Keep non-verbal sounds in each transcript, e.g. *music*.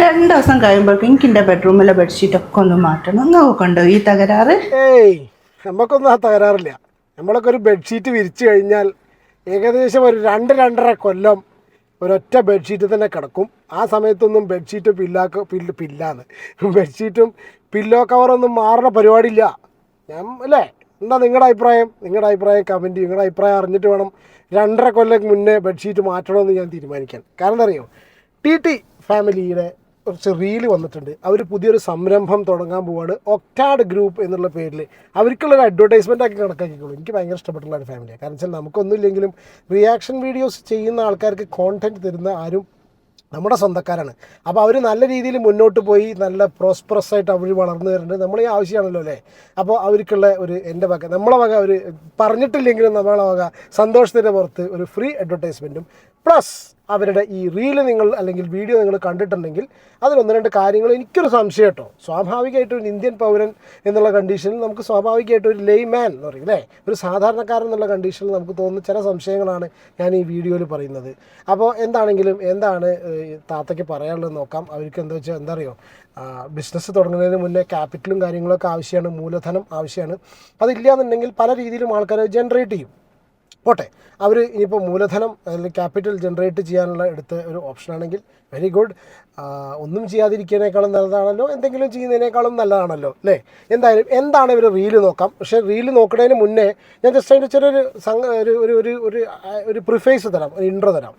രണ്ട് ദിവസം കഴിയുമ്പോഴേക്കും എനിക്ക് എന്റെ ബെഡ്റൂമിലെ ബെഡ്ഷീറ്റ് ഒക്കെ ഒന്ന് മാറ്റണം. നിങ്ങൾക്ക് ഉണ്ടോ ഈ തകരാറ്? ഏയ് നമുക്കൊന്നും ആ തകരാറില്ല. നമ്മളൊക്കെ ഒരു ബെഡ്ഷീറ്റ് വിരിച്ചു കഴിഞ്ഞാൽ ഏകദേശം ഒരു രണ്ട് രണ്ടര കൊല്ലം ഒരൊറ്റ ബെഡ്ഷീറ്റ് തന്നെ കിടക്കും. ആ സമയത്തൊന്നും ബെഡ്ഷീറ്റ് പില്ലാക്ക പില്ല് പില്ലാന്ന് ബെഡ്ഷീറ്റും പില്ലോ കവറൊന്നും മാറുന്ന പരിപാടിയില്ല. ഞാൻ അല്ലേ? എന്താ നിങ്ങളുടെ അഭിപ്രായം? നിങ്ങളുടെ അഭിപ്രായം കമന്റ് നിങ്ങളുടെ അഭിപ്രായം അറിഞ്ഞിട്ട് വേണം രണ്ടര കൊല്ലം മുന്നേ ബെഡ്ഷീറ്റ് മാറ്റണമെന്ന് ഞാൻ തീരുമാനിക്കാൻ. കാരണം അറിയോ? ടി ടി ഫാമിലിയുടെ കുറച്ച് റീൽ വന്നിട്ടുണ്ട്. അവർ പുതിയൊരു സംരംഭം തുടങ്ങാൻ പോവാണ്. ഒക്ടാഡ് ഗ്രൂപ്പ് എന്നുള്ള പേരിൽ അവർക്കുള്ളൊരു അഡ്വർടൈസ്മെന്റ് ആക്കി കണക്കാക്കിക്കോളൂ. എനിക്ക് ഭയങ്കര ഇഷ്ടപ്പെട്ടുള്ള ഒരു ഫാമിലിയാണ് കാരണം വെച്ചാൽ നമുക്കൊന്നുമില്ലെങ്കിലും റിയാക്ഷൻ വീഡിയോസ് ചെയ്യുന്ന ആൾക്കാർക്ക് കോണ്ടന്റ് തരുന്ന ആരും നമ്മുടെ സ്വന്തക്കാരാണ്. അപ്പോൾ അവർ നല്ല രീതിയിൽ മുന്നോട്ട് പോയി നല്ല പ്രോസ്പ്രസ് ആയിട്ട് അവർ വളർന്നു വരുന്നുണ്ട്. നമ്മൾ ഈ ആവശ്യമാണല്ലോ അല്ലേ? അപ്പോൾ അവർക്കുള്ള ഒരു എന്റെ വക നമ്മളെ വക ഒരു പറഞ്ഞിട്ടില്ലെങ്കിലും നമ്മളെ വക സന്തോഷത്തിന്റെ പുറത്ത് ഒരു ഫ്രീ അഡ്വർടൈസ്മെന്റും പ്ലസ് അവരുടെ ഈ റീൽ നിങ്ങൾ അല്ലെങ്കിൽ വീഡിയോ നിങ്ങൾ കണ്ടിട്ടുണ്ടെങ്കിൽ അതിലൊന്ന് രണ്ട് കാര്യങ്ങൾ എനിക്കൊരു സംശയം കേട്ടോ. സ്വാഭാവികമായിട്ടും ഒരു ഇന്ത്യൻ പൗരൻ എന്നുള്ള കണ്ടീഷനിൽ നമുക്ക് സ്വാഭാവികമായിട്ടും ഒരു ലെയ്മാൻ എന്ന് പറയും അല്ലേ? ഒരു സാധാരണക്കാരൻ എന്നുള്ള കണ്ടീഷനിൽ നമുക്ക് തോന്നുന്ന ചില സംശയങ്ങളാണ് ഞാൻ ഈ വീഡിയോയിൽ പറയുന്നത്. അപ്പോൾ എന്താണെങ്കിലും എന്താണ് താത്തയ്ക്ക് പറയാനുള്ളത് നോക്കാം. അവർക്ക് എന്താ വെച്ചാൽ എന്താ അറിയോ ബിസിനസ് തുടങ്ങുന്നതിന് മുന്നേ ക്യാപിറ്റലും കാര്യങ്ങളൊക്കെ ആവശ്യമാണ് മൂലധനം ആവശ്യമാണ്. അതില്ല എന്നുണ്ടെങ്കിൽ പല രീതിയിലും ആൾക്കാർ ജനറേറ്റ് ചെയ്യും. പോട്ടെ അവർ ഇനിയിപ്പോൾ മൂലധനം അല്ലെങ്കിൽ ക്യാപിറ്റൽ ജനറേറ്റ് ചെയ്യാനുള്ള എടുത്ത ഒരു ഓപ്ഷനാണെങ്കിൽ വെരി ഗുഡ് ഒന്നും ചെയ്യാതിരിക്കുന്നതിനേക്കാളും നല്ലതാണല്ലോ എന്തെങ്കിലും ചെയ്യുന്നതിനേക്കാളും നല്ലതാണല്ലോ അല്ലേ? എന്തായാലും എന്താണ് ഇവർ റീൽ നോക്കാം. പക്ഷേ റീൽ നോക്കുന്നതിന് മുന്നേ ഞാൻ ജസ്റ്റ് അതിന്റെ ചെറിയൊരു സംഘ ഒരു ഒരു ഒരു ഒരു ഒരു പ്രിഫേസ് തരാം ഒരു ഇൻട്രോ തരാം.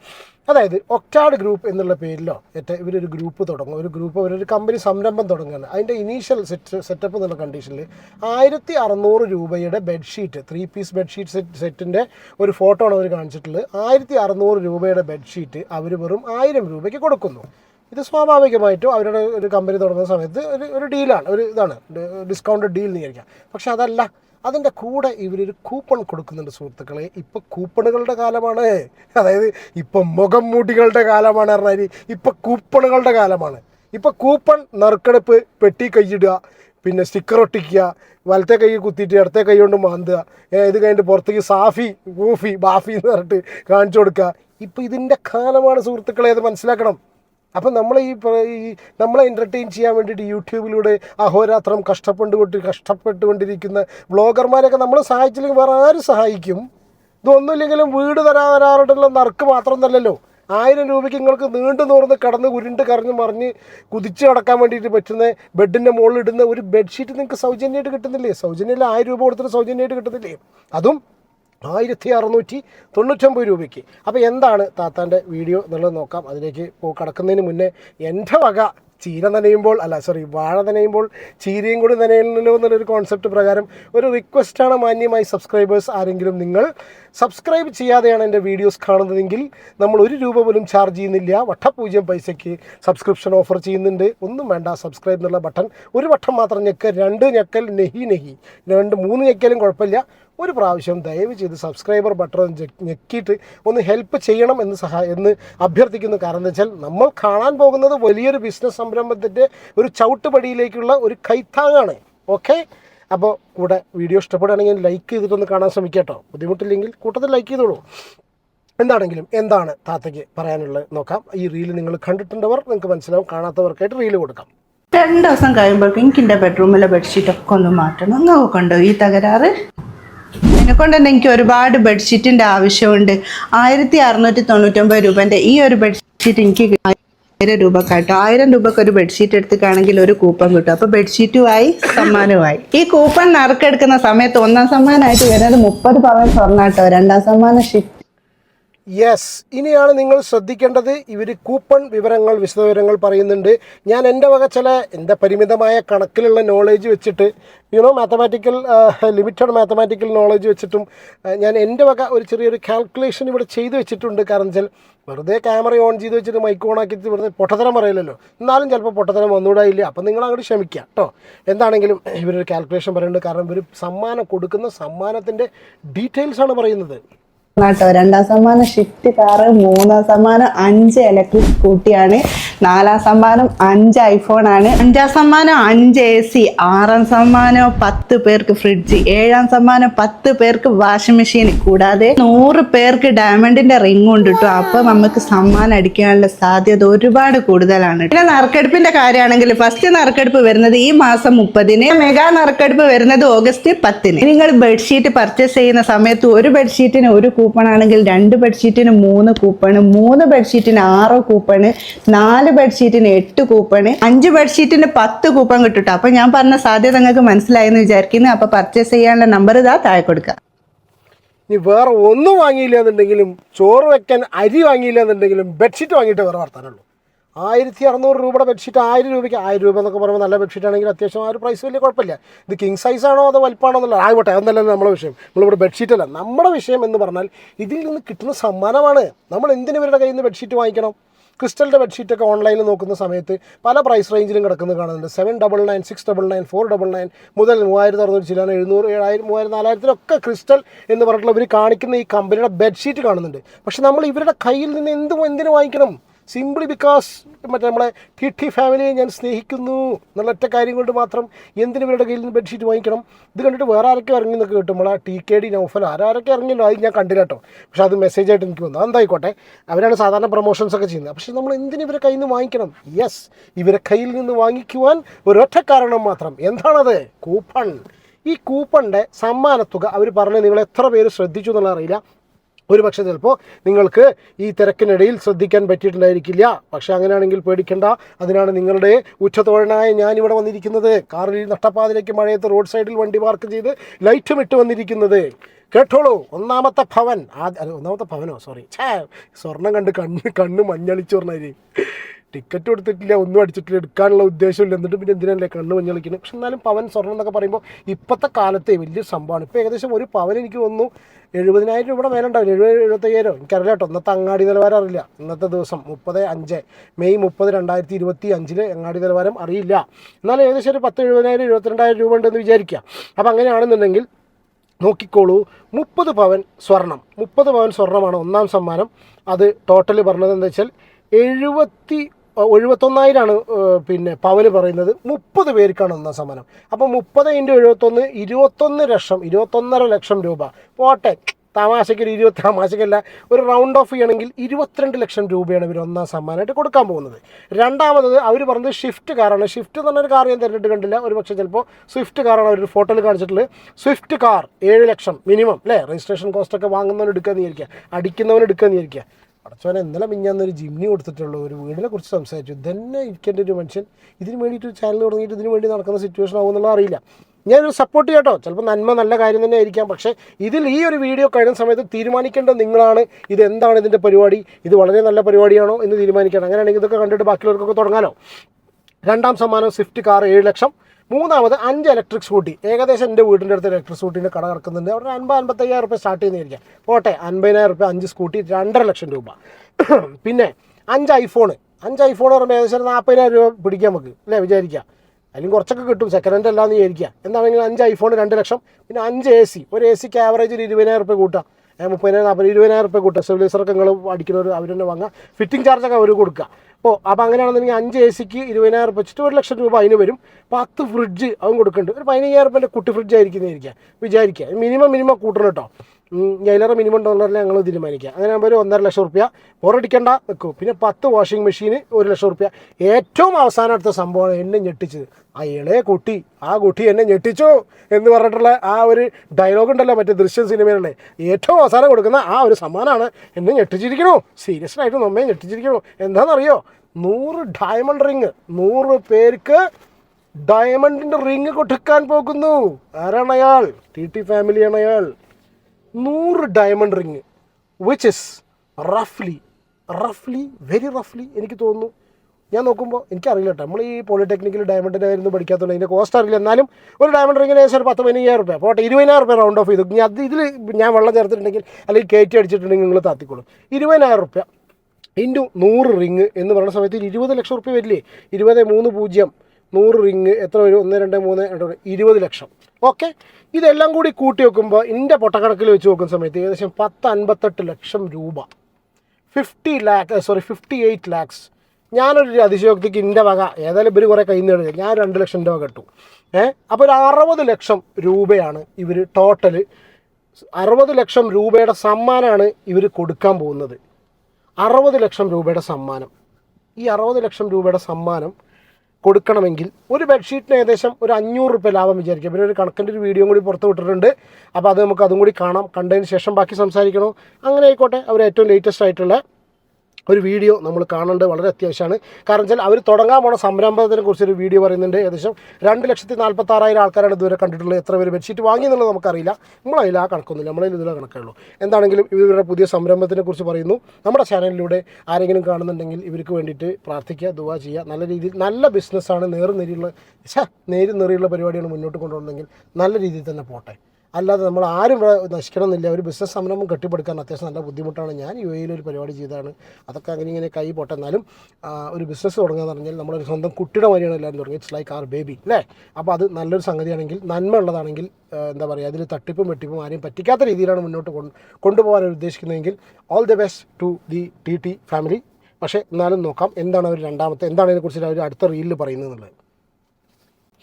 അതായത് ഒക്ടാഡ് ഗ്രൂപ്പ് എന്നുള്ള പേരിലോ ഏറ്റ ഇവരൊരു ഗ്രൂപ്പ് തുടങ്ങും. ഒരു ഗ്രൂപ്പ് അവരൊരു കമ്പനി സംരംഭം തുടങ്ങുകയാണ്. അതിന്റെ ഇനീഷ്യൽ സെറ്റ് സെറ്റപ്പ് എന്നുള്ള കണ്ടീഷനിൽ ആയിരത്തി അറുന്നൂറ് രൂപയുടെ bedsheet three piece bedsheet set സെറ്റിന്റെ ഒരു ഫോട്ടോ ആണ് അവർ കാണിച്ചിട്ടുള്ളത്. ആയിരത്തി അറുന്നൂറ് രൂപയുടെ ബെഡ്ഷീറ്റ് അവർ വെറും ആയിരം രൂപയ്ക്ക് കൊടുക്കുന്നു. ഇത് സ്വാഭാവികമായിട്ടും അവരുടെ ഒരു കമ്പനി തുടങ്ങുന്ന സമയത്ത് ഒരു ഒരു ഡീലാണ് ഒരു ഇതാണ് ഡിസ്കൗണ്ട് ഡീൽ എന്ന് വിചാരിക്കാം. പക്ഷെ അതല്ല അതിന്റെ കൂടെ ഇവരൊരു കൂപ്പൺ കൊടുക്കുന്നുണ്ട് സുഹൃത്തുക്കളെ. ഇപ്പോൾ കൂപ്പണുകളുടെ കാലമാണ്. അതായത് ഇപ്പം മുഖം മൂടികളുടെ കാലമാണ് പറഞ്ഞാൽ ഇപ്പം കൂപ്പണുകളുടെ കാലമാണ്. ഇപ്പം കൂപ്പൺ നറുക്കെടുപ്പ് പെട്ടി കൈയിടുക പിന്നെ സ്റ്റിക്കർ ഒട്ടിക്കുക വലത്തെ കൈ കുത്തിയിട്ട് ഇടത്തെ കൈ കൊണ്ട് മാന്തുക ഇത് കഴിഞ്ഞിട്ട് പുറത്തേക്ക് സാഫി ഗൂഫി ബാഫി എന്ന് പറഞ്ഞിട്ട് കാണിച്ചു കൊടുക്കുക. ഇപ്പം ഇതിന്റെ കാലമാണ് സുഹൃത്തുക്കളെ അത് മനസ്സിലാക്കണം. അപ്പം നമ്മൾ ഈ ഈ നമ്മളെ എന്റർടൈൻ ചെയ്യാൻ വേണ്ടിയിട്ട് യൂട്യൂബിലൂടെ അഹോരാത്രം കഷ്ടപ്പെട്ടുകൊണ്ട് കഷ്ടപ്പെട്ടുകൊണ്ടിരിക്കുന്ന വ്ളോഗർമാരെയൊക്കെ നമ്മൾ സഹായിച്ചില്ലെങ്കിൽ വേറെ ആരും സഹായിക്കും? ഇതൊന്നുമില്ലെങ്കിലും വീട് തരാൻ വരാറുണ്ടല്ലോ നറുക്ക് മാത്രമൊന്നല്ലല്ലോ. ആയിരം രൂപയ്ക്ക് നിങ്ങൾക്ക് നീണ്ടു നൂർന്ന് കടന്ന് ഉരുണ്ട് കറഞ്ഞ് മറിഞ്ഞ് കുതിച്ച് കടക്കാൻ വേണ്ടിയിട്ട് പറ്റുന്ന ബെഡിന്റെ മുകളിൽ ഇടുന്ന ഒരു ബെഡ്ഷീറ്റ് നിങ്ങൾക്ക് സൗജന്യമായിട്ട് കിട്ടുന്നില്ലേ? സൗജന്യമില്ല ആയിരം രൂപ കൊടുത്തിട്ട് സൗജന്യമായിട്ട് കിട്ടുന്നില്ലേ? അതും ആയിരത്തി അറുന്നൂറ്റി തൊണ്ണൂറ്റൊമ്പത് രൂപയ്ക്ക്. അപ്പോൾ എന്താണ് താത്താന്റെ വീഡിയോ എന്നുള്ളത് നോക്കാം. അതിലേക്ക് കടക്കുന്നതിന് മുന്നേ എന്റെ വക ചീര നനയുമ്പോൾ അല്ല സോറി വാഴ നനയുമ്പോൾ ചീരയും കൂടി നനയണല്ലോ എന്നുള്ളൊരു കോൺസെപ്റ്റ് പ്രകാരം ഒരു റിക്വസ്റ്റാണ് മാന്യമായി സബ്സ്ക്രൈബേഴ്സ് ആരെങ്കിലും നിങ്ങൾ സബ്സ്ക്രൈബ് ചെയ്യാതെയാണ് എന്റെ വീഡിയോസ് കാണുന്നതെങ്കിൽ നമ്മൾ ഒരു രൂപ പോലും ചാർജ് ചെയ്യുന്നില്ല. വട്ടപൂജ്യം പൈസയ്ക്ക് സബ്സ്ക്രിപ്ഷൻ ഓഫർ ചെയ്യുന്നുണ്ട്. ഒന്നും വേണ്ട സബ്സ്ക്രൈബ് എന്നുള്ള ബട്ടൺ ഒരു വട്ടം മാത്രം ഞെക്കൽ രണ്ട് ഞെക്കൽ നെഹി നെഹി. രണ്ട് മൂന്ന് ഞെക്കലും കുഴപ്പമില്ല. ഒരു പ്രാവശ്യം ദയവ് ചെയ്ത് സബ്സ്ക്രൈബർ ബട്ടൺ ഞെക്കിയിട്ട് ഒന്ന് ഹെൽപ്പ് ചെയ്യണം എന്ന് സഹായ എന്ന് അഭ്യർത്ഥിക്കുന്നു കാരണം എന്താ വെച്ചാൽ നമ്മൾ കാണാൻ പോകുന്നത് വലിയൊരു ബിസിനസ് സംരംഭത്തിന്റെ ഒരു ചവിട്ടുപടിയിലേക്കുള്ള ഒരു കൈത്താങ്ങാണ്. ഓക്കെ അപ്പോൾ കൂടെ വീഡിയോ ഇഷ്ടപ്പെടുകയാണെങ്കിൽ ലൈക്ക് ചെയ്തിട്ടൊന്ന് കാണാൻ ശ്രമിക്കട്ടോ. ബുദ്ധിമുട്ടില്ലെങ്കിൽ കൂട്ടത്തിൽ ലൈക്ക് ചെയ്തോളൂ. എന്താണെങ്കിലും എന്താണ് താത്തയ്ക്ക് പറയാനുള്ളത് നോക്കാം. ഈ റീൽ നിങ്ങൾ കണ്ടിട്ടുണ്ടവർ നിങ്ങൾക്ക് മനസ്സിലാവും. കാണാത്തവർക്കായിട്ട് റീൽ കൊടുക്കാം. രണ്ട് ദിവസം കഴിയുമ്പോഴേക്കും എനിക്ക് എന്റെ ബെഡ്റൂമിലെ ബെഡ്ഷീറ്റ് ഒക്കെ ഒന്ന് മാറ്റണം. നിങ്ങൾക്ക് ഉണ്ടോ ഈ തകരാറ്? എന്നെക്കൊണ്ട് തന്നെ എനിക്ക് ഒരുപാട് ബെഡ്ഷീറ്റിന്റെ ആവശ്യമുണ്ട്. ആയിരത്തി അറുന്നൂറ്റി തൊണ്ണൂറ്റൊമ്പത് രൂപന്റെ ഈ ഒരു ബെഡ്ഷീറ്റ് എനിക്ക് ആയിരം രൂപ കേട്ടോ ആയിരം രൂപക്ക് ഒരു ബെഡ്ഷീറ്റ് എടുക്കുകയാണെങ്കിൽ ഒരു കൂപ്പൺ കിട്ടും. അപ്പോൾ ബെഡ്ഷീറ്റുമായി സമ്മാനമായി ഈ കൂപ്പൺ നറുക്കെടുക്കുന്ന സമയത്ത് ഒന്നാം സമ്മാനമായിട്ട് വരുന്നത് മുപ്പത് പവൻ സ്വർണാട്ടോ. രണ്ടാം സമ്മാനം ഷിഫ്റ്റ് യെസ് ഇനിയാണ് നിങ്ങൾ ശ്രദ്ധിക്കേണ്ടത്. ഇവർ കൂപ്പൺ വിവരങ്ങൾ വിശദവിവരങ്ങൾ പറയുന്നുണ്ട്. ഞാൻ എന്റെ വക ചില എന്റെ പരിമിതമായ കണക്കിലുള്ള നോളേജ് വെച്ചിട്ട് you know mathematical limited mathematical knowledge വെച്ചിട്ടും ഞാൻ എന്റെ വക ഒരു ചെറിയൊരു കാൽക്കുലേഷൻ ഇവിടെ ചെയ്തു വെച്ചിട്ടുണ്ട്. കാരണം വെച്ചാൽ വെറുതെ ക്യാമറ ഓൺ ചെയ്ത് വെച്ചിട്ട് മൈക്ക് ഓൺ ആക്കി വെറുതെ പൊട്ടത്തരം പറയില്ലല്ലോ എന്നാലും ചിലപ്പോൾ പൊട്ടത്തരം വന്നുകൂടായില്ല. അപ്പം നിങ്ങൾ അങ്ങോട്ട് ക്ഷമിക്കുക കേട്ടോ എന്താണെങ്കിലും ഇവരൊരു കാൽക്കുലേഷൻ പറയുന്നുണ്ട്. കാരണം ഇവർ സമ്മാനം കൊടുക്കുന്ന സമ്മാനത്തിന്റെ ഡീറ്റെയിൽസാണ് പറയുന്നത്. കേട്ടോ രണ്ടാം സമ്മാനം ഷിഫ്റ്റ് കാറ് മൂന്നാം സമ്മാനം അഞ്ച് ഇലക്ട്രിക് സ്കൂട്ടിയാണ് നാലാം സമ്മാനം അഞ്ച് ഐഫോൺ ആണ്. അഞ്ചാം സമ്മാനം അഞ്ച് എ സി ആറാം സമ്മാനം പത്ത് പേർക്ക് ഫ്രിഡ്ജ് ഏഴാം സമ്മാനം പത്ത് പേർക്ക് വാഷിംഗ് മെഷീൻ കൂടാതെ നൂറ് പേർക്ക് ഡയമണ്ടിന്റെ റിംഗ് ഉണ്ട് കേട്ടോ അപ്പൊ നമുക്ക് സമ്മാനം അടിക്കാനുള്ള സാധ്യത ഒരുപാട് കൂടുതലാണ്. പിന്നെ നറുക്കെടുപ്പിന്റെ കാര്യമാണെങ്കിൽ ഫസ്റ്റ് നറുക്കെടുപ്പ് വരുന്നത് ഈ മാസം മുപ്പതിന് മെഗാ നറുക്കെടുപ്പ് വരുന്നത് ഓഗസ്റ്റ് പത്തിന്. നിങ്ങൾ ബെഡ്ഷീറ്റ് പർച്ചേസ് ചെയ്യുന്ന സമയത്ത് ഒരു ബെഡ്ഷീറ്റിന് ഒരു ആണെങ്കിൽ രണ്ട് ബെഡ്ഷീറ്റിന് മൂന്ന് കൂപ്പണ് മൂന്ന് ബെഡ്ഷീറ്റിന് ആറ് കൂപ്പണ് നാല് ബെഡ്ഷീറ്റിന് എട്ട് കൂപ്പണ് അഞ്ച് ബെഡ്ഷീറ്റിന് പത്ത് കൂപ്പൺ കിട്ടും അപ്പൊ ഞാൻ പറഞ്ഞ സാധ്യത നിങ്ങൾക്ക് മനസ്സിലായെന്ന് വിചാരിക്കുന്നു. അപ്പൊ പർച്ചേസ് ചെയ്യാനുള്ള നമ്പർ ഇതാ താഴെ കൊടുക്കുക. ഇനി വേറെ ഒന്നും വാങ്ങിയില്ല എന്നുണ്ടെങ്കിലും ചോറ് വെക്കാൻ അരി വാങ്ങിയില്ല എന്നുണ്ടെങ്കിലും ബെഡ്ഷീറ്റ് വാങ്ങിയിട്ട് വേറെ വർത്താനുള്ളൂ ആയിരത്തി അറുന്നൂറ് രൂപയുടെ ബെഡ്ഷീറ്റ് ആയിരം രൂപയ്ക്ക് ആയിരം രൂപ എന്നൊക്കെ പറയുമ്പോൾ നല്ല ബെഡ്ഷീറ്റ് ആണെങ്കിൽ അത്യാവശ്യം ആ ഒരു പ്രൈസ് വലിയ കുഴപ്പമില്ല. ഇത് കിങ് സൈസ് ആണോ അതോ വലിപ്പമാണോ എന്നുള്ള ആയിക്കോട്ടെ അതൊന്നല്ല നമ്മുടെ വിഷയം. നമ്മളിവിടെ ബെഡ്ഷീറ്റ് അല്ല. നമ്മുടെ വിഷയം എന്ന് പറഞ്ഞാൽ ഇതിൽ നിന്ന് കിട്ടുന്ന സമ്മാനമാണ്. നമ്മൾ എന്തിനു ഇവരുടെ കയ്യിൽ നിന്ന് ബെഡ്ഷീറ്റ് വാങ്ങിക്കണം? ക്രിസ്റ്റലിന്റെ ബെഡ്ഷീറ്റൊക്കെ ഓൺലൈനിൽ നോക്കുന്ന സമയത്ത് പല പ്രൈസ് റേഞ്ചിലും കിടക്കുന്നത് കാണുന്നുണ്ട്. Seven double nine six double nine four double nine മുതൽ മൂവായിരത്തി അറുന്നൂറ് ചിലാണ് എഴുന്നൂറ് ഏഴായിരം മൂവായിരം നാലായിരത്തിലൊക്കെ ക്രിസ്റ്റൽ എന്ന് പറഞ്ഞിട്ടുള്ള ഇവർ കാണിക്കുന്ന ഈ കമ്പനിയുടെ ബെഡ്ഷീറ്റ് കാണുന്നുണ്ട്. പക്ഷെ നമ്മൾ ഇവരുടെ കയ്യിൽ നിന്ന് എന്തും എന്തിനു വാങ്ങിക്കണം? സിംപ്ലി ബിക്കോസ് മറ്റേ നമ്മളെ ടി ടി ഫാമിലിയെ ഞാൻ സ്നേഹിക്കുന്നു എന്നുള്ള ഒറ്റ കാര്യം കൊണ്ട് മാത്രം എന്തിനു ഇവരുടെ കയ്യിൽ നിന്ന് ബെഡ്ഷീറ്റ് വാങ്ങിക്കണം. ഇത് കണ്ടിട്ട് വേറെ ആരൊക്കെ ഇറങ്ങി എന്നൊക്കെ കിട്ടും നമ്മളെ ടി കെ ഡി നൗഫൽ ആരാരൊക്കെ ഇറങ്ങിയല്ലോ അത് ഞാൻ കണ്ടില്ല കേട്ടോ. പക്ഷെ അത് മെസ്സേജ് ആയിട്ട് എനിക്ക് വന്നു അതായിക്കോട്ടെ അവരാണ് സാധാരണ പ്രൊമോഷൻസ് ഒക്കെ ചെയ്യുന്നത്. പക്ഷെ നമ്മൾ എന്തിനു ഇവരെ കയ്യിൽ നിന്ന് വാങ്ങിക്കണം? യെസ് ഇവരെ കയ്യിൽ നിന്ന് വാങ്ങിക്കുവാൻ ഒരൊറ്റ കാരണം മാത്രം. എന്താണത്? കൂപ്പൺ ഈ കൂപ്പണിന്റെ സമ്മാനത്തുക അവർ പറഞ്ഞ് നിങ്ങൾ എത്ര പേര് ശ്രദ്ധിച്ചു എന്നുള്ള അറിയില്ല. ഒരു പക്ഷേ ചിലപ്പോൾ നിങ്ങൾക്ക് ഈ തിരക്കിനിടയിൽ ശ്രദ്ധിക്കാൻ പറ്റിയിട്ടുണ്ടായിരിക്കില്ല. പക്ഷേ അങ്ങനെയാണെങ്കിൽ പേടിക്കേണ്ട. അതിനാണ് നിങ്ങളുടെ ഉച്ചത്തോഴനായ ഞാനിവിടെ വന്നിരിക്കുന്നത്. കാറിൽ നട്ടപ്പാതിലേക്ക് മഴയത്ത് റോഡ് സൈഡിൽ വണ്ടി പാർക്ക് ചെയ്ത് ലൈറ്റും ഇട്ട് വന്നിരിക്കുന്നത്. കേട്ടോളൂ. ഒന്നാമത്തെ ഭവൻ. ആ ഒന്നാമത്തെ ഭവനോ? സോറി. ഛേ സ്വർണം കണ്ട് കണ്ണ് കണ്ണ് മഞ്ഞളിച്ചു പറഞ്ഞാൽ ടിക്കറ്റ് കൊടുത്തിട്ടില്ല ഒന്നും അടിച്ചിട്ടില്ല എടുക്കാനുള്ള ഉദ്ദേശമില്ല. എന്നിട്ട് പിന്നെ എന്തിനല്ലേ കണ്ണ് മഞ്ഞളിക്കുന്നത് പക്ഷെ എന്നാലും പവൻ സ്വർണം എന്നൊക്കെ പറയുമ്പോൾ ഇപ്പോഴത്തെ കാലത്തെ വലിയ സംഭവമാണ്. ഇപ്പോൾ ഏകദേശം ഒരു പവൻ എനിക്ക് വന്നു എഴുപതിനായിരം രൂപയുടെ മേലെ ഉണ്ടാവില്ല. എഴുപത് എഴുപത്തയ്യായിരം. എനിക്കറിയില്ല കേട്ടോ. ഇന്നത്തെ അങ്ങാടി നിലവാരം അറിയില്ല. ഇന്നത്തെ ദിവസം മുപ്പത് അഞ്ച് മെയ് മുപ്പത് രണ്ടായിരത്തി ഇരുപത്തി അഞ്ചിൽ അങ്ങാടി നിലവാരം അറിയില്ല. എന്നാലും ഏകദേശം ഒരു പത്ത് എഴുപതിനായിരം എഴുപത്തിരണ്ടായിരം രൂപ ഉണ്ടെന്ന് വിചാരിക്കുക. അപ്പോൾ അങ്ങനെയാണെന്നുണ്ടെങ്കിൽ നോക്കിക്കോളൂ. മുപ്പത് പവൻ സ്വർണം. മുപ്പത് പവൻ സ്വർണമാണ് ഒന്നാം സമ്മാനം. അത് ടോട്ടലി പറഞ്ഞത് എന്താ വെച്ചാൽ എഴുപത്തി എഴുപത്തൊന്നായിരമാണ് പിന്നെ പവന് പറയുന്നത്. മുപ്പത് പേർക്കാണ് ഒന്നാം സമ്മാനം അപ്പോൾ മുപ്പത് ഇന്റു എഴുപത്തൊന്ന് ഇരുപത്തൊന്ന് ലക്ഷം ഇരുപത്തൊന്നര ലക്ഷം രൂപ. പോട്ടെ തമാശയ്ക്ക് ഒരു ഇരുപത്തി തമാശയ്ക്കല്ല ഒരു റൗണ്ട് ഓഫ് ചെയ്യണമെങ്കിൽ ഇരുപത്തിരണ്ട് ലക്ഷം രൂപയാണ് ഇവർ ഒന്നാം സമ്മാനമായിട്ട് കൊടുക്കാൻ പോകുന്നത്. രണ്ടാമത് അവർ പറഞ്ഞത് ഷിഫ്റ്റ് കാറാണ് ഷിഫ്റ്റ് എന്ന് പറഞ്ഞൊരു കാർ ഞാൻ തിരഞ്ഞെടുത്ത് കണ്ടില്ല. ഒരു പക്ഷേ ചിലപ്പോൾ സ്വിഫ്റ്റ് കാറാണ് അവർ ഫോട്ടോയിൽ കാണിച്ചിട്ടുള്ളത്. സ്വിഫ്റ്റ് കാർ ഏഴ് ലക്ഷം മിനിമം അല്ലേ രജിസ്ട്രേഷൻ കോസ്റ്റൊക്കെ എടുക്കാന്ന് വിചാരിക്കുക. അടിക്കുന്നവൻ എടുക്കാന്ന് വിചാരിക്കുക. അടച്ചോനെ ഇന്നലെ മിഞ്ഞാന്നൊരു ജിമ്മി കൊടുത്തിട്ടുള്ളൂ. ഒരു വീടിനെ കുറിച്ച് സംസാരിച്ചു. ഇതന്നെ ഇരിക്കേണ്ട ഒരു മനുഷ്യൻ. ഇതിന് വേണ്ടിയിട്ട് ഒരു ചാനൽ തുടങ്ങിയിട്ട് ഇതിന് വേണ്ടി നടക്കുന്ന സിറ്റുവേഷൻ ആവുമെന്നുള്ള അറിയില്ല. ഞാനൊരു സപ്പോർട്ട് ചെയ്യാട്ടോ. ചിലപ്പോൾ നന്മ നല്ല കാര്യം തന്നെ ആയിരിക്കാം. പക്ഷേ ഇതിൽ ഈ ഒരു വീഡിയോ കഴിയുന്ന സമയത്ത് തീരുമാനിക്കേണ്ടത് നിങ്ങളാണ്. ഇത് എന്താണ് ഇതിന്റെ പരിപാടി? ഇത് വളരെ നല്ല പരിപാടിയാണോ എന്ന് തീരുമാനിക്കണം. അങ്ങനെയാണെങ്കിൽ ഇതൊക്കെ കണ്ടിട്ട് ബാക്കിയുള്ളവർക്കൊക്കെ തുടങ്ങാനോ രണ്ടാം സമ്മാനം സ്വിഫ്റ്റ് കാർ ഏഴ് ലക്ഷം. മൂന്നാമത് അഞ്ച് ഇലക്ട്രിക് സ്കൂട്ടി ഏകദേശം എന്റെ വീടിന്റെ അടുത്ത് ഇലക്ട്രിക് സ്കൂട്ടീന്റെ കട കിടക്കുന്നുണ്ട്. അവിടെ അൻപത് അൻപത്തയ്യായിരം റുപ്യ സ്റ്റാർട്ട് ചെയ്യുന്നതായിരിക്കാം. പോട്ടെ അൻപതിനായിരം റുപ്യ അഞ്ച് സ്കൂട്ടി രണ്ടര ലക്ഷം രൂപ. *clears throat* പിന്നെ അഞ്ച് ഐഫോൺ അഞ്ച് ഐഫോൺ പറയുമ്പോൾ ഏകദേശം നാൽപ്പതിനായിരം രൂപ പിടിക്കാൻ നമുക്ക് അല്ലേ വിചാരിക്കുക അല്ലെങ്കിൽ കുറച്ചൊക്കെ കിട്ടും സെക്കൻഡ് ഹാൻഡ് അല്ലാന്ന് വിചാരിക്കുക എന്താണെങ്കിലും അഞ്ച് ഐഫോൺ രണ്ട് ലക്ഷം പിന്നെ അഞ്ച് എ സി ഒരു എ സിക്ക് ആവറേജ് ഒരു ഇരുപതിനായിരം റുപ്യ കൂട്ടാം. മുപ്പതിനായിരം നാൽപ്പത് ഇരുപതിനായിരം റുപ്യ കൂട്ടുക സ്റ്റെബിലൈസറൊക്കെ നിങ്ങൾ അടിക്കുന്നവർ അവർ തന്നെ വാങ്ങുക. ഫിറ്റിംഗ് ചാർജൊക്കെ അവർ കൊടുക്കുക. അപ്പോൾ അപ്പോൾ അങ്ങനെയാണെന്നുണ്ടെങ്കിൽ അഞ്ച് എ സിക്ക് ഇരുപതിനായിരം റുപ്യ വെച്ചിട്ട് ഒരു ലക്ഷം രൂപ അതിന് വരും. പത്ത് ഫ്രിഡ്ജ് അതും കൊടുക്കുന്നുണ്ട്. ഒരു പതിനയ്യായിരം റുപ്യന്റെ കുട്ടി ഫ്രിഡ്ജ് ആയിരിക്കുന്നതായിരിക്കാം വിചാരിക്കുക. മിനിമം മിനിമം കൂട്ടണം കേട്ടോ. ഞൈലറ മിനിമം ഡോളറിൽ ഞങ്ങൾ തീരുമാനിക്കുക. അങ്ങനെ ആകുമ്പോൾ ഒരു ഒന്നര ലക്ഷം റുപ്യ. ബോറടിക്കണ്ട വെക്കും. പിന്നെ പത്ത് വാഷിംഗ് മെഷീന് ഒരു ലക്ഷം റുപ്യ. ഏറ്റവും അവസാനം അടുത്ത സംഭവമാണ് എന്നെ ഞെട്ടിച്ചത്. ആ ഇളയ കുട്ടി ആ കുട്ടി എന്നെ ഞെട്ടിച്ചു എന്ന് പറഞ്ഞിട്ടുള്ള ആ ഒരു ഡയലോഗ് ഉണ്ടല്ലോ മറ്റേ ദൃശ്യം സിനിമയിലുള്ള. ഏറ്റവും അവസാനം കൊടുക്കുന്ന ആ ഒരു സമ്മാനമാണ് എന്നെ ഞെട്ടിച്ചിരിക്കണോ. സീരിയസ് ആയിട്ട് നമ്മെ ഞെട്ടിച്ചിരിക്കണോ. എന്താണെന്നറിയോ നൂറ് ഡയമണ്ട് റിങ് നൂറ് പേർക്ക് ഡയമണ്ടിന്റെ റിങ് കൊടുക്കാൻ പോകുന്നു. ആരാണ് അയാൾ? ടി ടി ഫാമിലിയാണ് അയാൾ. നൂറ് diamond ring which is റഫ്ലി റഫ്ലി very റഫ്ലി എനിക്ക് തോന്നുന്നു. ഞാൻ നോക്കുമ്പോൾ എനിക്കറിയില്ല കേട്ടോ നമ്മൾ ഈ പോളിടെക്നിക്കിൽ ഡയമണ്ടിന്റെ ആയിരുന്നു പഠിക്കാത്തതുകൊണ്ട് അതിന്റെ കോസ്റ്റ് അറിയില്ല. എന്നാലും ഒരു ഡയമണ്ട് റിങ്ങിന് ഏകദേശം ഒരു പത്ത് പതിനയ്യായിരം റുപ്യ. പോട്ടെ ഇരുപതിനായിരം റുപ്യ റൗണ്ട് ഓഫ് ചെയ്തു. ഇനി അത് ഇതിൽ ഞാൻ വെള്ളം ചേർത്തിട്ടുണ്ടെങ്കിൽ അല്ലെങ്കിൽ കയറ്റി അടിച്ചിട്ടുണ്ടെങ്കിൽ നിങ്ങൾ താത്തിക്കോളും. ഇരുപതിനായിരം റുപ്യ. ഇന്റു നൂറ് റിങ് എന്ന് പറയുന്ന സമയത്ത് ഇരുപത് ലക്ഷം റുപ്യ വരില്ലേ? ഇരുപത് മൂന്ന് പൂജ്യം നൂറ് റിങ് എത്ര വരും? ഒന്ന് രണ്ട് മൂന്ന് രണ്ട് ഇരുപത് ലക്ഷം. ഓക്കെ. ഇതെല്ലാം കൂടി കൂട്ടി വെക്കുമ്പോൾ എന്റെ പൊട്ടക്കണക്കിൽ വെച്ച് നോക്കുന്ന സമയത്ത് ഏകദേശം പത്ത് അൻപത്തെട്ട് ലക്ഷം രൂപ. Fifty lakh sorry fifty eight lakhs. ഞാനൊരു അതിശയോക്തിക്ക് എന്റെ വക ഏതായാലും ഇവർ കുറേ കയ്യിൽ നിന്ന് ഞാൻ രണ്ട് ലക്ഷം രൂപ കെട്ടു ഏഹ് അപ്പോൾ ഒരു അറുപത് ലക്ഷം രൂപയാണ് ഇവർ ടോട്ടൽ അറുപത് ലക്ഷം രൂപയുടെ സമ്മാനമാണ് ഇവർ കൊടുക്കാൻ പോകുന്നത്. അറുപത് ലക്ഷം രൂപയുടെ സമ്മാനം. ഈ അറുപത് ലക്ഷം രൂപയുടെ സമ്മാനം കൊടുക്കണമെങ്കിൽ ഒരു ബെഡ്ഷീറ്റിന് ഏകദേശം ഒരു അഞ്ഞൂറ് റുപ്യ ലാഭം വിചാരിക്കും. പിന്നെ ഒരു കണക്കിന്റെ ഒരു വീഡിയോ കൂടി പുറത്ത് വിട്ടിട്ടുണ്ട്. അപ്പോൾ അത് നമുക്ക് അതും കൂടി കാണാം. കണ്ടതിന് ശേഷം ബാക്കി സംസാരിക്കണോ. അങ്ങനെ ആയിക്കോട്ടെ. അവർ ഏറ്റവും ലേറ്റസ്റ്റ് ആയിട്ടുള്ള ഒരു വീഡിയോ നമ്മൾ കാണേണ്ടത് വളരെ അത്യാവശ്യമാണ്. കാരണം വെച്ചാൽ അവർ തുടങ്ങാൻ പോണ സംരംഭത്തിനെ കുറിച്ച് ഒരു വീഡിയോ പറയുന്നുണ്ട്. ഏകദേശം രണ്ട് ലക്ഷത്തി നാൽപ്പത്തി ആറായിരം ആൾക്കാരാണ് ഇതുവരെ കണ്ടിട്ടുള്ളത്. എത്ര പേര് ബെഡ്ഷീറ്റ് വാങ്ങി എന്നുള്ളത് നമുക്കറിയില്ല. നമ്മളതിൽ ആ കണക്കൊന്നുമില്ല. നമ്മളതിൽ ഇതിലെ കണക്കേ ഉള്ളൂ എന്താണെങ്കിലും ഇവരുടെ പുതിയ സംരംഭത്തിനെ കുറിച്ച് പറയുന്നു. നമ്മുടെ ചാനലിലൂടെ ആരെങ്കിലും കാണുന്നുണ്ടെങ്കിൽ ഇവർക്ക് വേണ്ടിയിട്ട് പ്രാർത്ഥിക്കുക ദുവാ ചെയ്യുക. നല്ല രീതിയിൽ നല്ല ബിസിനസ്സാണ്. നേർ നെറിയുള്ള ഛ, നേര് പരിപാടിയാണ് മുന്നോട്ട് കൊണ്ടുപോകുന്നതെങ്കിൽ നല്ല രീതിയിൽ തന്നെ പോട്ടെ. അല്ലാതെ നമ്മൾ ആരും നശിക്കണമെന്നില്ല. ഒരു ബിസിനസ് സംരംഭം കെട്ടിപ്പടുക്കാൻ അത്യാവശ്യം നല്ല ബുദ്ധിമുട്ടാണ്. ഞാൻ യു എയിൽ ഒരു പരിപാടി ചെയ്തതാണ്. അതൊക്കെ അങ്ങനെ ഇങ്ങനെ കൈ പൊട്ടെന്നാലും ഒരു ബിസിനസ് തുടങ്ങുക എന്ന് പറഞ്ഞാൽ നമ്മളൊരു സ്വന്തം കുട്ടിയുടെ മാതിരിയാണ് എല്ലാവരും തുടങ്ങി ഇറ്റ്സ് ലൈക്ക് ആർ ബേബി അല്ലേ അപ്പോൾ അത് നല്ലൊരു സംഗതിയാണെങ്കിൽ നന്മ ഉള്ളതാണെങ്കിൽ എന്താ പറയുക അതിൽ തട്ടിപ്പും വെട്ടിപ്പും ആരെയും പറ്റിക്കാത്ത രീതിയിലാണ് മുന്നോട്ട് കൊണ്ട് കൊണ്ടുപോകാൻ ഉദ്ദേശിക്കുന്നതെങ്കിൽ all the best to the T T family പക്ഷേ എന്നാലും നോക്കാം എന്താണ് അവർ രണ്ടാമത്തെ എന്താണ് ഇതിനെക്കുറിച്ച് അവർ അടുത്ത റീലിൽ പറയുന്നത് എന്നുള്ളത്.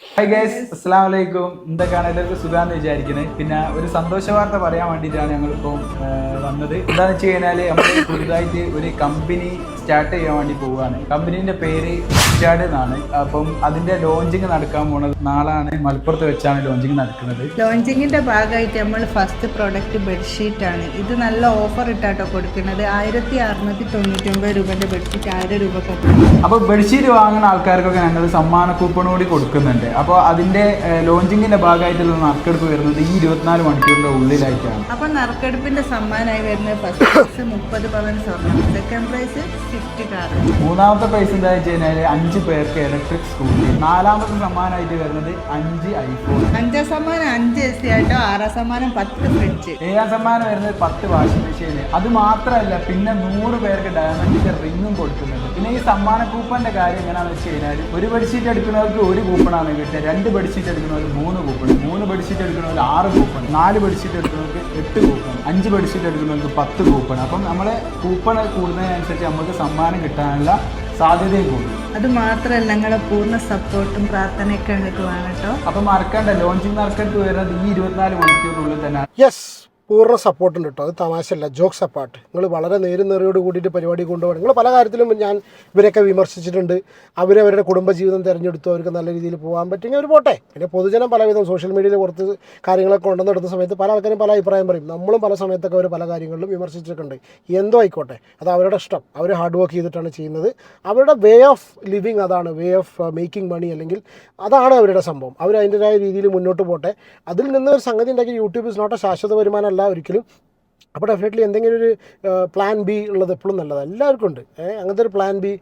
ഹായ് ഗൈസ് അസ്സാം വലൈക്കും എന്തൊക്കെയാണ് എല്ലാവർക്കും സുഖാന്ന് വിചാരിക്കുന്നത് പിന്നെ ഒരു സന്തോഷ വാർത്ത പറയാൻ വേണ്ടിയിട്ടാണ് ഞങ്ങളിപ്പോൾ വന്നത്. എന്താണെന്ന് വെച്ച് കഴിഞ്ഞാൽ നമ്മൾ പുതുതായിട്ട് ഒരു കമ്പനി സ്റ്റാർട്ട് ചെയ്യാൻ വേണ്ടി പോവുകയാണ്. കമ്പനീന്റെ പേര് സ്റ്റാർട്ട് എന്നാണ്. അപ്പം അതിന്റെ ലോഞ്ചിങ് നടക്കാൻ പോണത് നാളാണ്. മലപ്പുറത്ത് വെച്ചാണ് ലോഞ്ചിങ് നടക്കുന്നത്. ലോഞ്ചിങ്ങിന്റെ ഭാഗമായിട്ട് നമ്മൾ ഫസ്റ്റ് പ്രോഡക്റ്റ് ബെഡ്ഷീറ്റ് ആണ്. ഇത് നല്ല ഓഫർ ഇട്ടാട്ടോ കൊടുക്കുന്നത്. ആയിരത്തി അറുന്നൂറ്റി തൊണ്ണൂറ്റി ഒമ്പത് രൂപന്റെ ബെഡ്ഷീറ്റ് ആയിരം രൂപ അപ്പോൾ ബെഡ്ഷീറ്റ് വാങ്ങുന്ന ആൾക്കാർക്കൊക്കെ ഞങ്ങൾ സമ്മാന കൂപ്പൺ കൂടി കൊടുക്കുന്നുണ്ട്. അപ്പോൾ അതിന്റെ ലോഞ്ചിങ്ങിന്റെ ഭാഗമായിട്ടുള്ള നറുക്കെടുപ്പ് വരുന്നത് ഈ ഇരുപത്തിനാല് മണിക്കൂറിന്റെ ഉള്ളിലായിട്ടാണ്. അപ്പോൾ നറുക്കെടുപ്പിന്റെ സമ്മാനമായി വരുന്നത് ഫസ്റ്റ് പ്രൈസ് മുപ്പത് പവൻ സ്വർണം സെക്കൻഡ് പ്രൈസ് സ്വിഫ്റ്റ് കാർ മൂന്നാമത്തെ പ്രൈസ് എന്താ വെച്ച് കഴിഞ്ഞാൽ അഞ്ച് പേർക്ക് ഇലക്ട്രിക് സ്കൂട്ടി നാലാമത്തെ സമ്മാനമായിട്ട് വരുന്നത് അഞ്ച് ഐഫോൺ അഞ്ചാം സമ്മാനം അഞ്ച് എ സി ആയിട്ടോ ആറാം സമ്മാനം പത്ത് ഫ്രിഡ്ജ് ഏഴാം സമ്മാനം വരുന്നത് പത്ത് വാഷിംഗ് മെഷീൻ അത് മാത്രമല്ല പിന്നെ നൂറ് പേർക്ക് ഡയമണ്ടിന്റെ റിങ്ങും കൊടുക്കുന്നുണ്ട്. പിന്നെ ഈ സമ്മാന കൂപ്പന്റെ കാര്യം എങ്ങനെയാണെന്ന് വെച്ച് കഴിഞ്ഞാൽ ഒരു ബെഡ്ഷീറ്റ് എടുക്കുന്നവർക്ക് ഒരു കൂപ്പണാണ് കിട്ടുക. രണ്ട് ബെഡ്ഷീറ്റ് എടുക്കുന്നവർക്ക് മൂന്ന് കൂപ്പൺ മൂന്ന് ബെഡ്ഷീറ്റ് എടുക്കുന്നവർക്ക് ആറ് കൂപ്പൺ നാല് ബെഡ്ഷീറ്റ് എടുക്കുന്നവർക്ക് എട്ട് കൂപ്പൺ അഞ്ച് ബെഡ്ഷീറ്റ് എടുക്കുന്നവർക്ക് പത്ത് കൂപ്പൺ അപ്പം നമ്മളെ കൂപ്പൺ കൂടുന്നതിനനുസരിച്ച് നമുക്ക് സമ്മാനം കിട്ടാനുള്ള സാധ്യതയും കൂടി. അത് മാത്രമല്ല ഞങ്ങളുടെ പൂർണ സപ്പോർട്ടും പ്രാർത്ഥനയൊക്കെ ഞങ്ങൾക്ക് വേണം കേട്ടോ. അപ്പം മറക്കണ്ട ലോഞ്ചിങ് മാർക്കറ്റ് വരുന്നത് ഈ ഇരുപത്തിനാല് മണിക്കൂറിനുള്ളിൽ തന്നെ. യെസ് പൂർണ സപ്പോർട്ട് ഉണ്ട് കേട്ടോ അത് തമാശയല്ല. ജോക്സ് അപ്പാർട്ട് നിങ്ങൾ വളരെ നേരും നേറിയോട് കൂടിയിട്ട് പരിപാടി കൊണ്ടുപോകണം. നിങ്ങൾ പല കാര്യത്തിലും ഞാൻ ഇവരെയൊക്കെ വിമർശിച്ചിട്ടുണ്ട്. അവരവരുടെ കുടുംബജീവിതം തിരഞ്ഞെടുത്തു. അവർക്ക് നല്ല രീതിയിൽ പോകാൻ പറ്റുമെങ്കിൽ അവർ പോട്ടെ. പിന്നെ പൊതുജനം പലവിധം സോഷ്യൽ മീഡിയയിൽ പുറത്ത് കാര്യങ്ങളൊക്കെ കൊണ്ടുവന്നെടുത്ത സമയത്ത് പല ആൾക്കാരും പല അഭിപ്രായം പറയും. നമ്മളും പല സമയത്തൊക്കെ അവർ പല കാര്യങ്ങളിലും വിമർശിച്ചിട്ടുണ്ട്. എന്തോ ആയിക്കോട്ടെ. അത് അവരുടെ ഇഷ്ടം. അവർ ഹാർഡ് വർക്ക് ചെയ്തിട്ടാണ് ചെയ്യുന്നത്. അവരുടെ വേ ഓഫ് ലിവിങ് അതാണ്. വേ ഓഫ് മേക്കിംഗ് മണി അല്ലെങ്കിൽ അതാണ് അവരുടെ സംഭവം. അവർ അതിന്റെതായ രീതിയിൽ മുന്നോട്ട് പോട്ടെ. അതിൽ നിന്ന് ഒരു സംഗതി ഉണ്ടാക്കി. യൂട്യൂബ് ഇസ് നോട്ട് എ ശാശ്വത വരുമാനമല്ല ഒരിക്കലും. അപ്പോൾ ഡെഫിനറ്റ്ലി എന്തെങ്കിലും ഒരു പ്ലാൻ ബി ഉള്ളത് എപ്പോഴും നല്ലതാണ് എല്ലാവർക്കും ഉണ്ട്. അങ്ങനത്തെ ഒരു പ്ലാൻ ബി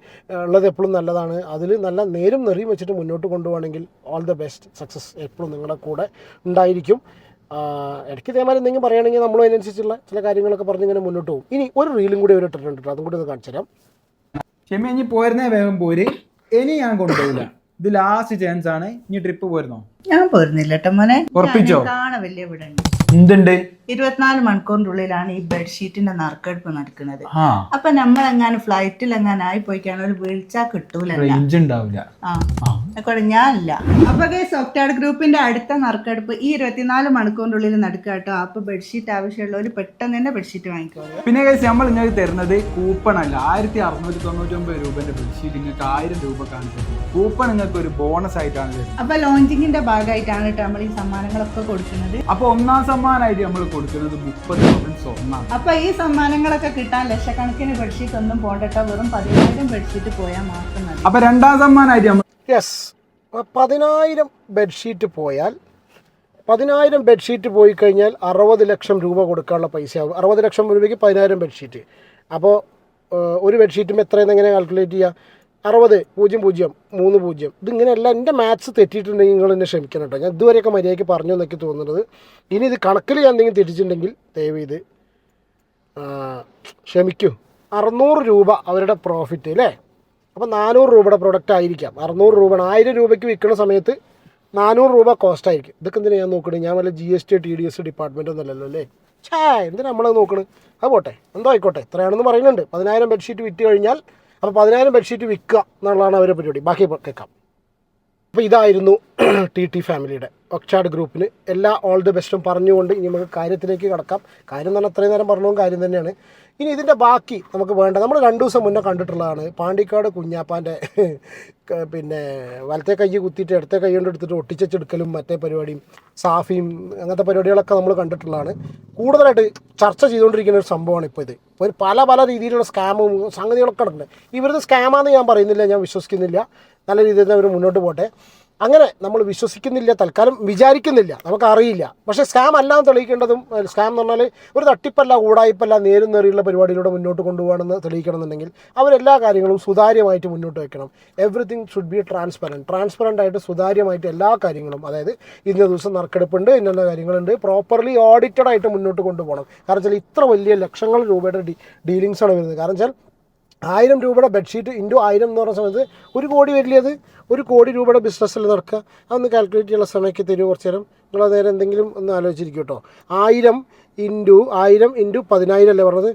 ഉള്ളത് എപ്പോഴും നല്ലതാണ്. അതിൽ നല്ല നേരും നെറിയും വെച്ചിട്ട് മുന്നോട്ട് കൊണ്ടുപോകണമെങ്കിൽ ഓൾ ദ ബെസ്റ്റ് സക്സസ് എപ്പോഴും നിങ്ങളുടെ കൂടെ ഉണ്ടായിരിക്കും. ഇടയ്ക്ക് ഇതേമാതിരി എന്തെങ്കിലും പറയുകയാണെങ്കിൽ നമ്മൾ അതിനനുസരിച്ചുള്ള ചില കാര്യങ്ങളൊക്കെ പറഞ്ഞ് ഇങ്ങനെ മുന്നോട്ട് പോകും. ഇനി ഒരു റീലും കൂടി ഒരു ഇട്ടിട്ടുണ്ട് കേട്ടോ. അതും കൂടി ഒന്ന് കാണിച്ചു തരാം. ക്ഷമ ഇനി പോരുന്നേ വേഗം പോര്. ഇനി ഞാൻ കൊണ്ടുപോയില്ല ഇത് ലാസ്റ്റ് ചാൻസ് ആണ്. ഇനി ട്രിപ്പ് പോരുന്നോ? ഞാൻ പോരുന്നില്ല കേട്ടോ മോനെ. ഉറപ്പിച്ചോ? കാണാൻ വലിയ ഇവിടെ. എന്തുണ്ട്? ഇരുപത്തിനാല് മണിക്കൂറിനുള്ളിലാണ് ഈ ബെഡ്ഷീറ്റിന്റെ നറുക്കെടുപ്പ് നടക്കുന്നത്. അപ്പൊ നമ്മൾ എങ്ങാനും ഫ്ലൈറ്റിൽ എങ്ങാനും ആയി പോയിക്കാണ് ഒരു വീഴ്ച കിട്ടൂല ആയിക്കോട്ടെ ഞാനില്ല അപ്പൊ സോഫ്റ്റ്വെയർ ഗ്രൂപ്പിന്റെ അടുത്ത നറുക്കെടുപ്പ് ഈ ഇരുപത്തിനാല് മണിക്കൂറിനുള്ളിൽ നടക്കുക കേട്ടോ. അപ്പൊ ബെഡ്ഷീറ്റ് ആവശ്യമുള്ളവർ പെട്ടെന്ന് തന്നെ ബെഡ്ഷീറ്റ് വാങ്ങിക്കോളൂ. പിന്നെ നമ്മൾ നിങ്ങൾക്ക് തരുന്നത് കൂപ്പൺ അല്ല. ആയിരത്തി അറുന്നൂറ്റി തൊണ്ണൂറ്റി ഒമ്പത് രൂപന്റെ ബെഡ്ഷീറ്റ് നിങ്ങൾക്ക് ആയിരം രൂപ കാണിച്ചു കൂപ്പൺ നിങ്ങൾക്ക് ഒരു ബോണസ് ആയിട്ടാണ് തരുന്നത്. അപ്പൊ ലോഞ്ചിങ്ങിന്റെ ഭാഗമായിട്ടാണ് കേട്ടോ നമ്മൾ ഈ സമ്മാനങ്ങളൊക്കെ കൊടുക്കുന്നത്. അപ്പൊ ഒന്നാം സമ്മാനമായിട്ട് നമ്മൾ കൊടുക്കുന്നത് മുപ്പത് പവൻ സ്വർണമാണ് അപ്പൊ ഈ സമ്മാനങ്ങളൊക്കെ കിട്ടാൻ ലക്ഷക്കണക്കിന് ബെഡ്ഷീറ്റ് ഒന്നും പോണ്ടട്ട? വെറും പതിനായിരം ബെഡ്ഷീറ്റ് പോയാൽ മാത്രം മതി. അപ്പൊ രണ്ടാം സമ്മാനമായിട്ട് നമ്മൾ യെസ് പതിനായിരം ബെഡ്ഷീറ്റ് പോയാൽ പതിനായിരം ബെഡ്ഷീറ്റ് പോയി കഴിഞ്ഞാൽ അറുപത് ലക്ഷം രൂപ കൊടുക്കാനുള്ള പൈസ ആവും അറുപത് ലക്ഷം രൂപയ്ക്ക് പതിനായിരം ബെഡ്ഷീറ്റ് അപ്പോൾ ഒരു ബെഡ്ഷീറ്റും എത്രയെന്ന് എങ്ങനെ കാൽക്കുലേറ്റ് ചെയ്യുക അറുപത് പൂജ്യം പൂജ്യം മൂന്ന് പൂജ്യം. ഇതിങ്ങനെയല്ല എന്റെ മാത്സ് തെറ്റിയിട്ടുണ്ടെങ്കിൽ നിങ്ങൾ എന്നെ ക്ഷമിക്കണം കേട്ടോ ഞാൻ ഇതുവരെയൊക്കെ മര്യാദയ്ക്ക് പറഞ്ഞു എന്നൊക്കെ തോന്നുന്നത്. ഇനി ഇത് കണക്കിൽ ഞാൻ എന്തെങ്കിലും തെറ്റിച്ചിട്ടുണ്ടെങ്കിൽ ദയവ് ഇത് ക്ഷമിക്കൂ. അറുന്നൂറ് രൂപ അവരുടെ പ്രോഫിറ്റ് അല്ലേ അപ്പോൾ നാനൂറ് രൂപയുടെ പ്രോഡക്റ്റ് ആയിരിക്കാം. അറുന്നൂറ് രൂപ ആയിരം രൂപയ്ക്ക് വിൽക്കുന്ന സമയത്ത് നാനൂറ് രൂപ കോസ്റ്റ് ആയിരിക്കും. ഇതൊക്കെ എന്തിനാ ഞാൻ നോക്കണേ? ഞാൻ വല്ല G S T T D S department ഒന്നല്ലല്ലോ അല്ലേ? ഛേ എന്തിനാ നമ്മളത് നോക്കണത് അത് പോട്ടെ. എന്തോ ആയിക്കോട്ടെ. ഇത്രയാണെന്ന് പറയുന്നുണ്ട്. പതിനായിരം ബെഡ്ഷീറ്റ് വിറ്റ് കഴിഞ്ഞാൽ അപ്പോൾ പതിനായിരം ബെഡ്ഷീറ്റ് വിൽക്കുക എന്നുള്ളതാണ് അവരെ പരിപാടി. ബാക്കി കേൾക്കാം. അപ്പോൾ ഇതായിരുന്നു *clears throat* ടി ടി ഫാമിലിയുടെ ഒക്ചാഡ് ഗ്രൂപ്പിന് എല്ലാ ഓൾ ദി ബെസ്റ്റും പറഞ്ഞുകൊണ്ട് ഇനി നമുക്ക് കാര്യത്തിലേക്ക് കടക്കാം. കാര്യം എന്ന് പറഞ്ഞാൽ അത്രയും നേരം പറഞ്ഞതും കാര്യം തന്നെയാണ്. ഇനി ഇതിന്റെ ബാക്കി നമുക്ക് വേണ്ട. നമ്മൾ രണ്ട് ദിവസം മുന്നേ കണ്ടിട്ടുള്ളതാണ്. പാണ്ടിക്കാട് കുഞ്ഞാപ്പാന്റെ *laughs* പിന്നെ വലത്തെ കൈ കുത്തിയിട്ട് ഇടത്തെ കൈ കൊണ്ട് എടുത്തിട്ട് ഒട്ടിച്ചെടുക്കലും മറ്റേ പരിപാടിയും സാഫിയും അങ്ങനത്തെ പരിപാടികളൊക്കെ നമ്മൾ കണ്ടിട്ടുള്ളതാണ്. കൂടുതലായിട്ട് ചർച്ച ചെയ്തുകൊണ്ടിരിക്കുന്ന ഒരു സംഭവമാണ് ഇപ്പോൾ ഇത്. ഇപ്പോൾ പല പല രീതിയിലുള്ള സ്കാമും സംഗതികളൊക്കെ നടക്കുന്നുണ്ട്. ഇവരുടെ സ്കാമാണെന്ന് ഞാൻ പറയുന്നില്ല ഞാൻ വിശ്വസിക്കുന്നില്ല. നല്ല രീതിയിൽ അവർ മുന്നോട്ട് പോട്ടെ. അങ്ങനെ നമ്മൾ വിശ്വസിക്കുന്നില്ല തൽക്കാലം വിചാരിക്കുന്നില്ല നമുക്കറിയില്ല. പക്ഷേ സ്കാം അല്ല എന്ന് തെളിയിക്കേണ്ടതും സ്കാം എന്ന് പറഞ്ഞാൽ ഒരു തട്ടിപ്പല്ല ഊടായ്പല്ല നേരും നേറിയുള്ള പരിപാടിയിലൂടെ മുന്നോട്ട് കൊണ്ടുപോകണമെന്ന് തെളിയിക്കണമെന്നുണ്ടെങ്കിൽ അവരെല്ലാ കാര്യങ്ങളും സുതാര്യമായിട്ട് മുന്നോട്ട് വയ്ക്കണം everything should be transparent transparent ആയിട്ട് സുതാര്യമായിട്ട് എല്ലാ കാര്യങ്ങളും അതായത് ഇന്ന ദിവസം നറുക്കെടുപ്പുണ്ട് ഇന്ന കാര്യങ്ങളുണ്ട് പ്രോപ്പർലി ഓഡിറ്റഡ് ആയിട്ട് മുന്നോട്ട് കൊണ്ടുപോകണം. കാരണം വെച്ചാൽ ഇത്ര വലിയ ലക്ഷങ്ങൾ രൂപയുടെ ഡീലിങ്സാണ് വരുന്നത്. കാരണം വെച്ചാൽ ആയിരം രൂപയുടെ ബെഡ്ഷീറ്റ് ഇന്റു ആയിരം എന്ന് പറഞ്ഞ സമയത്ത് ഒരു കോടി വരില്ലേ അത് ഒരു കോടി രൂപയുടെ ബിസിനസ്സിൽ നടക്കുക? അതൊന്ന് കാൽക്കുലേറ്റ് ചെയ്യാനുള്ള സമയത്ത് തരുമോ കുറച്ച് നേരം? നിങ്ങൾ നേരം എന്തെങ്കിലും ഒന്ന് ആലോചിച്ചിരിക്കും കേട്ടോ. ആയിരം ഇന്റു ആയിരം ഇന്റു പതിനായിരം അല്ലേ പറഞ്ഞത്?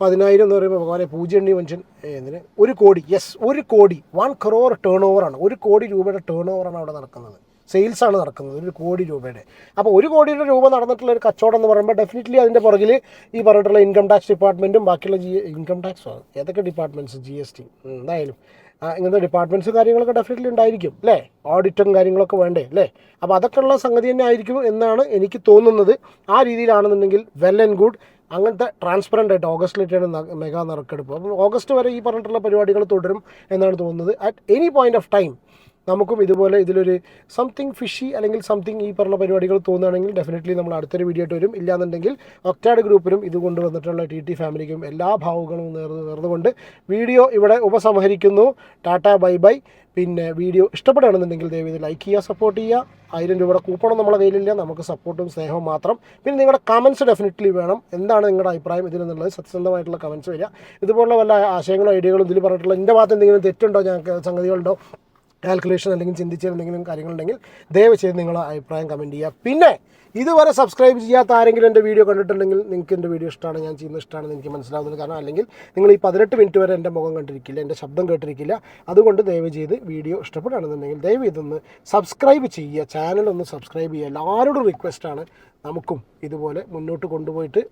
പതിനായിരം എന്ന് പറയുമ്പോൾ ഭഗവാനെ പൂജ്യണ്ണി മനുഷ്യൻ എന്തിന്? ഒരു കോടി യെസ് ഒരു കോടി വൺ ക്രോർ ടേൺ ഓവറാണ് ഒരു കോടി രൂപയുടെ ടേൺ ഓവറാണ് അവിടെ നടക്കുന്നത്. സെയിൽസ് ആണ് നടക്കുന്നത് ഒരു കോടി രൂപയുടെ. അപ്പോൾ ഒരു കോടിയുടെ രൂപ നടന്നിട്ടുള്ള ഒരു കച്ചവടം എന്ന് പറയുമ്പോൾ ഡെഫിനറ്റ്ലി അതിന്റെ പുറകിൽ ഈ പറഞ്ഞിട്ടുള്ള ഇൻകം ടാക്സ് ഡിപ്പാർട്ട്മെന്റും ബാക്കിയുള്ള ജി ഇൻകം ടാക്സോ ഏതൊക്കെ ഡിപ്പാർട്ട്മെന്റ്സ് ജി എസ് ടി എന്തായാലും. ഇങ്ങനത്തെ ഡിപ്പാർട്ട്മെന്റ്സും കാര്യങ്ങളൊക്കെ ഡെഫിനറ്റ്ലി ഉണ്ടായിരിക്കും അല്ലേ? ഓഡിറ്റും കാര്യങ്ങളൊക്കെ വേണ്ടേ അല്ലേ? അപ്പോൾ അതൊക്കെ ഉള്ള സംഗതി തന്നെ ആയിരിക്കും എന്നാണ് എനിക്ക് തോന്നുന്നത്. ആ രീതിയിലാണെന്നുണ്ടെങ്കിൽ വെൽ ആൻഡ് ഗുഡ് അങ്ങനത്തെ ട്രാൻസ്പെറന്റ് ആയിട്ട് ഓഗസ്റ്റിലേക്കാണ് മെഗാ നറുക്കെടുപ്പ്. അപ്പോൾ ഓഗസ്റ്റ് വരെ ഈ പറഞ്ഞിട്ടുള്ള പരിപാടികൾ തുടരും എന്നാണ് തോന്നുന്നത്. At any point of time നമുക്കും ഇതുപോലെ ഇതിലൊരു സംതിങ് ഫിഷി അല്ലെങ്കിൽ സംതിങ് ഈ പറഞ്ഞ പരിപാടികൾ തോന്നുകയാണെങ്കിൽ ഡെഫിനറ്റ്ലി നമ്മൾ അടുത്തൊരു വീഡിയോ ആയിട്ട് വരും. ഇല്ലാന്നുണ്ടെങ്കിൽ ഒക്ടാഡ് ഗ്രൂപ്പിനും ഇത് കൊണ്ടുവന്നിട്ടുള്ള ടി ടി ഫാമിലിക്കും എല്ലാ ഭാവുകളും നേർന്ന് നേർന്നുകൊണ്ട് വീഡിയോ ഇവിടെ ഉപസംഹരിക്കുന്നു. Tata bye bye. പിന്നെ വീഡിയോ ഇഷ്ടപ്പെടുകയാണെന്നുണ്ടെങ്കിൽ ദയവ് ഇത് ലൈക്ക് ചെയ്യുക സപ്പോർട്ട് ചെയ്യുക. ആയിരം രൂപയുടെ കൂപ്പണും നമ്മുടെ കയ്യിലില്ല. നമുക്ക് സപ്പോർട്ടും സ്നേഹവും മാത്രം. പിന്നെ നിങ്ങളുടെ കമൻസ് ഡെഫിനറ്റ്ലി വേണം. എന്താണ് നിങ്ങളുടെ അഭിപ്രായം ഇതിലെന്നുള്ളത്? സത്യസന്ധമായിട്ടുള്ള കമൻസ് വരിക. ഇതുപോലുള്ള വല്ല ആശയങ്ങളും ഐഡിയകളും ഇതിൽ പറഞ്ഞിട്ടുള്ള എന്റെ ഭാഗത്ത് എന്തെങ്കിലും തെറ്റുണ്ടോ? ഞങ്ങൾക്ക് സംഗതികളുണ്ടോ? കാൽക്കുലേഷൻ അല്ലെങ്കിൽ ചിന്തിച്ച എന്തെങ്കിലും കാര്യങ്ങളുണ്ടെങ്കിൽ ദയവ് ചെയ്ത് നിങ്ങൾ അഭിപ്രായം കമന്റ് ചെയ്യുക. പിന്നെ ഇതുവരെ സബ്സ്ക്രൈബ് ചെയ്യാത്ത ആരെങ്കിലും എന്റെ വീഡിയോ കണ്ടിട്ടുണ്ടെങ്കിൽ നിങ്ങൾക്ക് എന്റെ വീഡിയോ ഇഷ്ടമാണ് ഞാൻ ചെയ്യുന്ന ഇഷ്ടമാണെന്ന് എനിക്ക് മനസ്സിലാവുന്നത് കാരണം അല്ലെങ്കിൽ നിങ്ങൾ ഈ പതിനെട്ട് മിനിറ്റ് വരെ എന്റെ മുഖം കണ്ടിരിക്കില്ല എന്റെ ശബ്ദം കേട്ടിരിക്കില്ല. അതുകൊണ്ട് ദയവ് ചെയ്ത് വീഡിയോ ഇഷ്ടപ്പെടുകയാണെന്നുണ്ടെങ്കിൽ ദയവ് ഇതൊന്ന് സബ്സ്ക്രൈബ് ചെയ്യുക. ചാനൽ ഒന്ന് സബ്സ്ക്രൈബ് ചെയ്യുക. എല്ലാവരോടും റിക്വസ്റ്റാണ് നമുക്കും ഇതുപോലെ മുന്നോട്ട് കൊണ്ടുപോയിട്ട്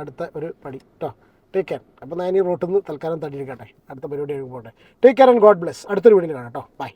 അടുത്ത ഒരു പടി. കേട്ടോ ടേക്ക് കെയർ അപ്പോൾ ഞാൻ ഈ റോട്ടിൽ നിന്ന് തൽക്കാലം തടിയിരിക്കട്ടെ അടുത്ത പരിപാടി പോട്ടെ. Take care and God bless അടുത്തൊരു വീഡിയോയിൽ കാണാം കേട്ടോ. ബൈ